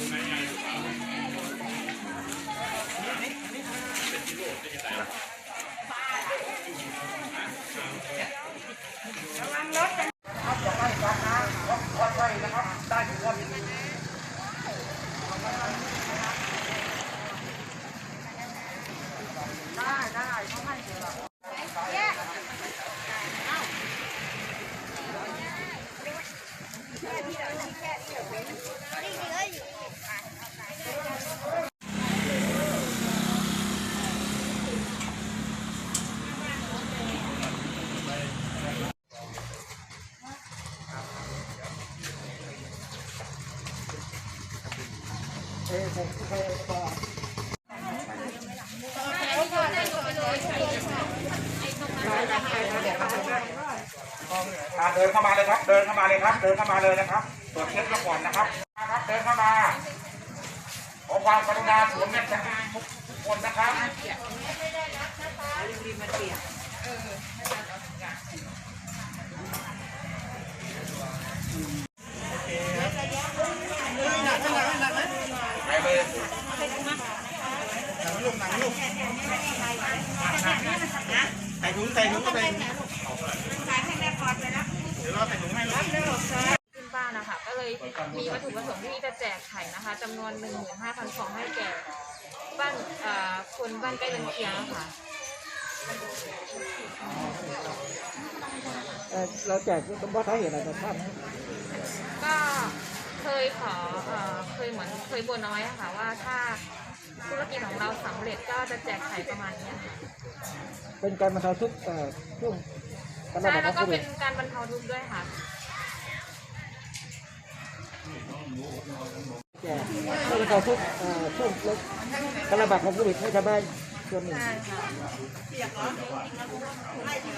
Amen. เดินเข้ามาเลยครับ เดินเข้ามาเลยครับ เดินเข้ามาเลยนะครับ ตรวจเช็คก่อนนะครับครับ เดินเข้ามาขอความกรุณาสวมหน้ากากทุกคนนะครับเปียกไม่ได้รับนะคะรีบมันเปียก ใส่ถุงใส่ถุงก็เป็นขึ้นบ้านนะคะก็เลยมีวัตถุประสงค์ที่จะแจกไข่นะคะจำนวน15,000ฟองให้แก่บ้านเอ่อคนบ้านใกล้เรือนเคียงอะค่ะเอ่อเราแจกเพราะสาเหตุอะไรทราบไหมก็เค ยขอเอ่อเคยเหมือนเคยบนเอาไว้อะค่ะว่าถ้าธุรกิจของเราสำเร็จก็จะแจกไข่ประมาณเนี้ยค่ะเป็นการบรรเทาทุกข์เอ่อช่วงการระใช่บาดขแล้อวงก็โควิเป็ดนการบรรเทาทุกข์ด้วยค่ะ แจกเพื่อบรรเทาทุกข์เอ่อช่วงลดการระบาดของโควิดให้ชาวบ้านส่วนหนึ่ง ใช่ค่ะ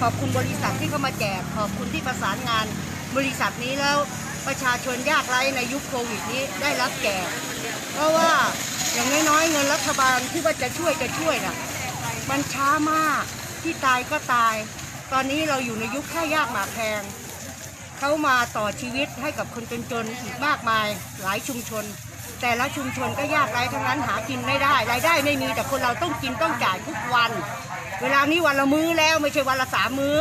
ขอบคุณบริษัทที่เข้ามาแจก ขอบคุณที่ประสานงานบริษัทนี้แล้วประชาชนยากไร้ในยุคโควิดนี้ได้รับแจกเพราะว่าอย่างน้อยๆเงินรัฐบาลที่ว่าจะช่วยจะช่วยน่ะมันช้ามากที่ตายก็ตาย ตอนนี้เราอยู่ในยุคค่ายากหมากแพงเขามาต่อชีวิตให้กับคนจนๆอีกมากมายหลายชุมชน แต่ละชุมชนก็ยากไร้ทั้งนั้นหากินไม่ได้รายได้ไม่มีแต่คนเราต้องกินต้องจ่ายทุกวัน เวลานี้วันละมื้อแล้วไม่ใช่วันละสามมื้อ